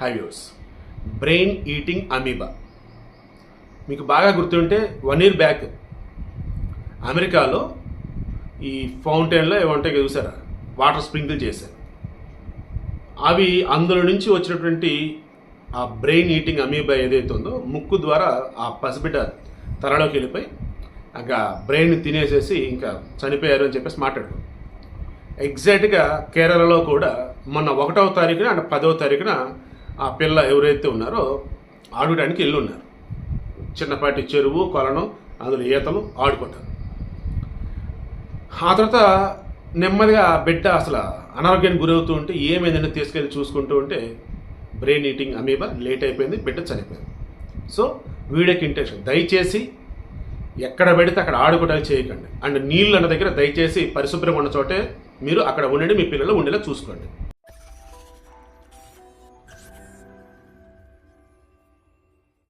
హైవ్యూస్. Brain eating amoeba. మీకు బాగా గుర్తుంటే వన్ ఇయర్ బ్యాక్ అమెరికాలో ఈ ఫౌంటైన్లో ఏమంటే చూసారా? వాటర్ స్ప్రింకిల్ చేశారు అవి అందులో నుంచి వచ్చినటువంటి ఆ బ్రెయిన్ ఈటింగ్ అమీబా ఏదైతే ఉందో ముక్కు ద్వారా ఆ పసిబిడ్డ తలలోకి వెళ్ళిపోయి ఇంకా బ్రెయిన్ తినేసేసి ఇంకా చనిపోయారు అని చెప్పేసి మాట్లాడు ఎగ్జాక్ట్గా కేరళలో కూడా మొన్న ఒకటవ తారీఖున అంటే పదవ తారీఖున ఆ పిల్ల ఎవరైతే ఉన్నారో ఆడుకోవడానికి వెళ్ళి ఉన్నారు చిన్నపాటి చెరువు కొలను అందులో ఈతలు ఆడుకుంటారు. ఆ తర్వాత నెమ్మదిగా ఆ బిడ్డ అసలు అనారోగ్యానికి గురవుతూ ఉంటే ఏమైందంటే తీసుకెళ్ళి చూసుకుంటూ ఉంటే బ్రెయిన్ ఈటింగ్ అమీబా లేట్ అయిపోయింది బిడ్డ చనిపోయింది. సో వీడియోకి ఇంటెన్షన్. దయచేసి ఎక్కడ పెడితే అక్కడ ఆడుకోవడానికి చేయకండి. అండ్ నీళ్ళు అన్న దగ్గర దయచేసి పరిశుభ్రంగా ఉన్న చోటే మీరు అక్కడ ఉండండి మీ పిల్లలు ఉండేలా చూసుకోండి.